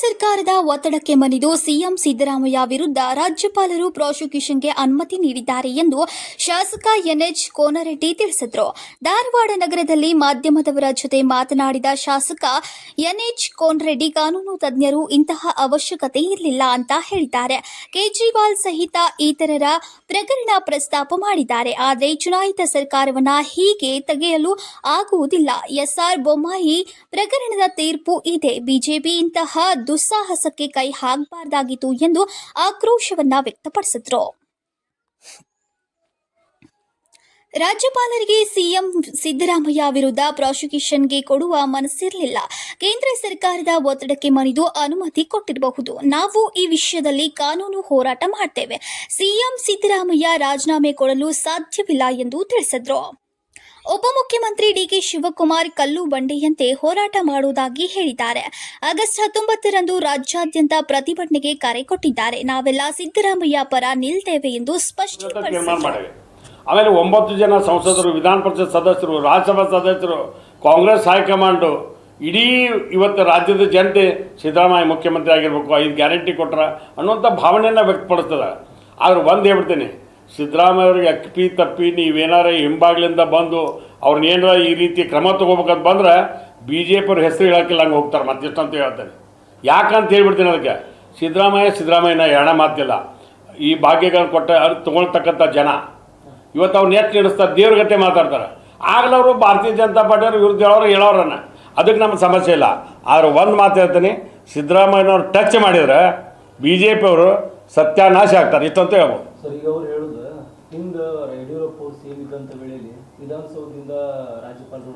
ಸರ್ಕಾರದ ಒತ್ತಡಕ್ಕೆ ಮನಿದು ಸಿಎಂ ಸಿದ್ದರಾಮಯ್ಯ ವಿರುದ್ಧ ರಾಜ್ಯಪಾಲರು ಪ್ರಾಸಿಕ್ಯೂಷನ್ಗೆ ಅನುಮತಿ ನೀಡಿದ್ದಾರೆ ಎಂದು ಶಾಸಕ ಎನ್ಎಚ್ ಕೋನರೆಡ್ಡಿ ತಿಳಿಸಿದರು. ಧಾರವಾಡ ನಗರದಲ್ಲಿ ಮಾಧ್ಯಮದವರ ಜೊತೆ ಮಾತನಾಡಿದ ಶಾಸಕ ಎನ್ಎಚ್ ಕೋನರೆಡ್ಡಿ, ಕಾನೂನು ತಜ್ಞರು ಇಂತಹ ಅವಶ್ಯಕತೆ ಇರಲಿಲ್ಲ ಅಂತ ಹೇಳಿದ್ದಾರೆ. ಕೇಜ್ರಿವಾಲ್ ಸಹಿತ ಇತರರ ಪ್ರಕರಣ ಪ್ರಸ್ತಾಪ ಮಾಡಿದ್ದಾರೆ. ಆದರೆ ಚುನಾಯಿತ ಸರ್ಕಾರವನ್ನ ಹೀಗೆ ತೆಗೆಯಲು ಆಗುವುದಿಲ್ಲ. ಎಸ್ಆರ್ ಬೊಮ್ಮಾಯಿ ಪ್ರಕರಣದ ತೀರ್ಪು ಇದೆ. ಬಿಜೆಪಿ ಇಂತಹ ದುಸ್ಸಾಹಸಕ್ಕೆ ಕೈ ಹಾಕಬಾರ್ದಾಗಿತ್ತು ಎಂದು ಆಕ್ರೋಶವನ್ನ ವ್ಯಕ್ತಪಡಿಸಿದ್ರು. ರಾಜ್ಯಪಾಲರಿಗೆ ಸಿಎಂ ಸಿದ್ದರಾಮಯ್ಯ ವಿರುದ್ಧ ಪ್ರಾಸಿಕ್ಯೂಷನ್ಗೆ ಕೊಡುವ ಮನಸ್ಸಿರಲಿಲ್ಲ. ಕೇಂದ್ರ ಸರ್ಕಾರದ ಒತ್ತಡಕ್ಕೆ ಮಣಿದು ಅನುಮತಿ ಕೊಟ್ಟಿರಬಹುದು. ನಾವು ಈ ವಿಷಯದಲ್ಲಿ ಕಾನೂನು ಹೋರಾಟ ಮಾಡ್ತೇವೆ. ಸಿಎಂ ಸಿದ್ದರಾಮಯ್ಯ ರಾಜೀನಾಮೆ ಕೊಡಲು ಸಾಧ್ಯವಿಲ್ಲ ಎಂದು ತಿಳಿಸಿದ್ರು. ಉಪಮುಖ್ಯಮಂತ್ರಿ ಡಿಕೆ ಶಿವಕುಮಾರ್ ಕಲ್ಲು ಬಂಡೆಯಂತೆ ಹೋರಾಟ ಮಾಡುವುದಾಗಿ ಹೇಳಿದ್ದಾರೆ. ಆಗಸ್ಟ್ ಹತ್ತೊಂಬತ್ತರಂದು ರಾಜ್ಯಾದ್ಯಂತ ಪ್ರತಿಭಟನೆಗೆ ಕರೆ ಕೊಟ್ಟಿದ್ದಾರೆ. ನಾವೆಲ್ಲ ಸಿದ್ದರಾಮಯ್ಯ ಪರ ನಿಲ್ತೇವೆ ಎಂದು ಸ್ಪಷ್ಟ ಆಮೇಲೆ ಒಂಬತ್ತು ಜನ ಸಂಸದರು, ವಿಧಾನ ಪರಿಷತ್ ಸದಸ್ಯರು, ರಾಜ್ಯಸಭಾ ಸದಸ್ಯರು, ಕಾಂಗ್ರೆಸ್ ಹೈಕಮಾಂಡು, ಇಡೀ ಇವತ್ತು ರಾಜ್ಯದ ಜನತೆ ಸಿದ್ದರಾಮಯ್ಯ ಮುಖ್ಯಮಂತ್ರಿ ಆಗಿರಬೇಕು, ಐದು ಗ್ಯಾರಂಟಿ ಕೊಟ್ರ ಅನ್ನುವಂಥ ಭಾವನೆಯನ್ನು ವ್ಯಕ್ತಪಡಿಸ್ತದೆ. ಆದ್ರೆ ಒಂದು ಹೇಳ್ಬಿಡ್ತೀನಿ ಸಿದ್ದರಾಮಯ್ಯ ಅವ್ರಿಗೆ ಅಕ್ಕಿ ತಪ್ಪಿ ನೀವೇನಾರ ಹಿಂಬಾಗ್ಲಿಂದ ಬಂದು ಅವ್ರನ್ನ ಏನಾರ ಈ ರೀತಿ ಕ್ರಮ ತೊಗೋಬೇಕಂತ ಬಂದ್ರೆ ಬಿ ಜೆ ಪಿಯವ್ರ ಹೆಸರು ಹೇಳೋಕ್ಕಿಲ್ಲ ಹಂಗೆ ಹೋಗ್ತಾರೆ ಮತ್ತಿಷ್ಟು ಅಂತ ಹೇಳ್ತಾರೆ ಯಾಕಂತ ಹೇಳ್ಬಿಡ್ತೀನಿ ಅದಕ್ಕೆ. ಸಿದ್ದರಾಮಯ್ಯ, ಸಿದ್ದರಾಮಯ್ಯನ ಎರಡ ಮಾತಿಲ್ಲ. ಈ ಭಾಗ್ಯಗಳನ್ನು ಕೊಟ್ಟ, ಅದು ತೊಗೊಳ್ತಕ್ಕಂಥ ಜನ. ಇವತ್ತು ಅವ್ರು ನೆಟ್ ನಡೆಸ್ತಾರೆ ದೇವ್ರ ಗತೆ ಮಾತಾಡ್ತಾರೆ. ಆಗಲವರು ಭಾರತೀಯ ಜನತಾ ಪಾರ್ಟಿಯವ್ರ ವಿರುದ್ಧ ಹೇಳೋರು, ಹೇಳೋರನ್ನ. ಅದಕ್ಕೆ ನಮ್ಮ ಸಮಸ್ಯೆ ಇಲ್ಲ. ಆದ್ರೆ ಒಂದು ಮಾತು ಹೇಳ್ತೀನಿ, ಸಿದ್ದರಾಮಯ್ಯನವ್ರು ಟಚ್ ಮಾಡಿದ್ರೆ ಬಿ ಜೆ ಪಿಯವರು ಸತ್ಯಾನಾಶ ಆಗ್ತಾರೆ ಇಷ್ಟಂತ ಹೇಳ್ಬೋದು ಸರ್ ಈಗ ಅವ್ರು ಹೇಳುದು ಹಿಂದ ಯಡಿಯೂರಪ್ಪ ಸೇರಿದ್ದಂತ ವೇಳೆಯಲ್ಲಿ ವಿಧಾನಸೌಧದಿಂದ ರಾಜ್ಯಪಾಲರು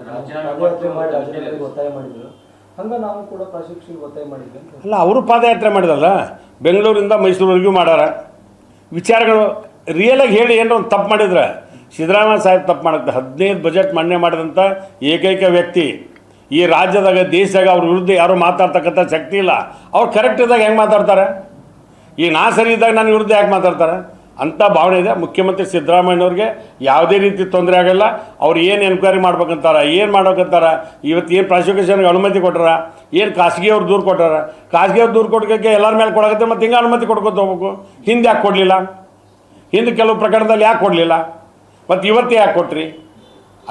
ಮಾಡಿ ಒತ್ತಾಯ ಮಾಡಿದ್ರು. ಹಂಗ ನಾವು ಕೂಡ ಪ್ರಾಸಿಕ್ಯೂಷನ್ ಒತ್ತಾಯ ಮಾಡಿದ್ವಿ ಅಲ್ಲ ಅವರು ಪಾದಯಾತ್ರೆ ಮಾಡಿದಲ್ಲ ಬೆಂಗಳೂರಿಂದ ಮೈಸೂರುವರೆಗೂ ಮಾಡ್ಯಾರ ವಿಚಾರಗಳು ರಿಯಲಾಗಿ ಹೇಳಿ ಏನೋ ಒಂದು ತಪ್ಪು ಮಾಡಿದ್ರೆ? ಸಿದ್ದರಾಮಯ್ಯ ಸಾಹೇಬ್ ತಪ್ಪು ಮಾಡುತ್ತೆ ಹದಿನೈದು ಬಜೆಟ್ ಮಾನ್ಯ ಮಾಡಿದಂಥ ಏಕೈಕ ವ್ಯಕ್ತಿ. ಈ ರಾಜ್ಯದಾಗ ದೇಶದಾಗ ಅವ್ರ ವಿರುದ್ಧ ಯಾರು ಮಾತಾಡ್ತಕ್ಕಂಥ ಶಕ್ತಿ ಇಲ್ಲ. ಅವ್ರು ಕರೆಕ್ಟ್ ಇದ್ದಾಗ ಹೆಂಗೆ ಮಾತಾಡ್ತಾರೆ? ಈ ನಾ ಸರಿ ಇದ್ದಾಗ ನನ್ನ ವಿರುದ್ಧ ಯಾಕೆ ಮಾತಾಡ್ತಾರೆ? ಅಂಥ ಭಾವನೆ ಇದೆ. ಮುಖ್ಯಮಂತ್ರಿ ಸಿದ್ದರಾಮಯ್ಯವ್ರಿಗೆ ಯಾವುದೇ ರೀತಿ ತೊಂದರೆ ಆಗಲ್ಲ. ಅವ್ರು ಏನು ಎನ್ಕ್ವೈರಿ ಮಾಡ್ಬೇಕಂತಾರ, ಏನು ಮಾಡ್ಬೇಕಂತಾರ, ಇವತ್ತು ಏನು ಪ್ರಾಸಿಕ್ಯೂಷನ್ಗೆ ಅನುಮತಿ ಕೊಟ್ಟಾರ ಏನು ಖಾಸಗಿಯವ್ರು ದೂರು ಕೊಟ್ಟಾರ? ಖಾಸಗಿಯವ್ರು ದೂರು ಕೊಡೋಕ್ಕೆ ಎಲ್ಲರ ಮೇಲೆ ಕೊಡಕತ್ತೆ ಮತ್ತು ಹಿಂಗೆ ಅನುಮತಿ ಕೊಡ್ಕೊತ ಹೋಗ್ಬೇಕು. ಹಿಂದೆ ಯಾಕೆ ಕೊಡಲಿಲ್ಲ? ಹಿಂದೆ ಕೆಲವು ಪ್ರಕರಣದಲ್ಲಿ ಯಾಕೆ ಕೊಡಲಿಲ್ಲ? ಮತ್ತು ಇವತ್ತೇ ಯಾಕೆ ಕೊಟ್ರಿ?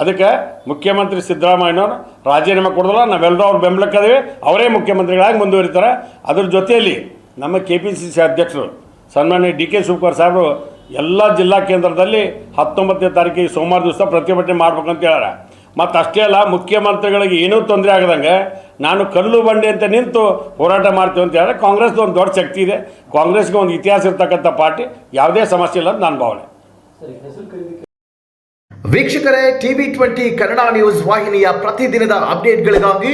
ಅದಕ್ಕೆ ಮುಖ್ಯಮಂತ್ರಿ ಸಿದ್ದರಾಮಯ್ಯನವರು ರಾಜೀನಾಮೆ ಕೊಡೋದಿಲ್ಲ ನಾವೆಲ್ಲರೂ ಅವ್ರ ಬೆಂಬಲಕ್ಕದೇವೆ ಅವರೇ ಮುಖ್ಯಮಂತ್ರಿಗಳಾಗಿ ಮುಂದುವರಿತಾರೆ. ಅದ್ರ ಜೊತೆಯಲ್ಲಿ ನಮ್ಮ ಕೆ ಪಿ ಸಿ ಸಿ ಅಧ್ಯಕ್ಷರು ಸನ್ಮಾನ್ಯ ಡಿ ಕೆ ಶಿವಕುಮಾರ್ ಸಾಹೇಬರು, ಎಲ್ಲ ಜಿಲ್ಲಾ ಕೇಂದ್ರದಲ್ಲಿ ಹತ್ತೊಂಬತ್ತನೇ ತಾರೀಕಿಗೆ ಸೋಮವಾರ ದಿವಸ ಪ್ರತಿಭಟನೆ ಮಾಡ್ಬೇಕಂತ ಹೇಳ್ಯಾರ. ಮತ್ತು ಅಷ್ಟೇ ಅಲ್ಲ, ಮುಖ್ಯಮಂತ್ರಿಗಳಿಗೆ ಏನೂ ತೊಂದರೆ ಆಗದಂಗೆ ನಾನು ಕಲ್ಲು ಬಂಡೆ ಅಂತ ನಿಂತು ಹೋರಾಟ ಮಾಡ್ತೀವಿ ಅಂತ ಹೇಳಿದ್ರೆ ಕಾಂಗ್ರೆಸ್ದು ಒಂದು ದೊಡ್ಡ ಶಕ್ತಿ ಇದೆ. ಕಾಂಗ್ರೆಸ್ಗೆ ಒಂದು ಇತಿಹಾಸ ಇರ್ತಕ್ಕಂಥ ಪಾರ್ಟಿ, ಯಾವುದೇ ಸಮಸ್ಯೆ ಇಲ್ಲ ಅಂತ ನನ್ನ ಭಾವನೆ. ವೀಕ್ಷಕರೇ, ಟಿವಿ ಟ್ವೆಂಟಿ ಕನ್ನಡ ನ್ಯೂಸ್ ವಾಹಿನಿಯ ಪ್ರತಿದಿನದ ಅಪ್ಡೇಟ್ಗಳಿಗಾಗಿ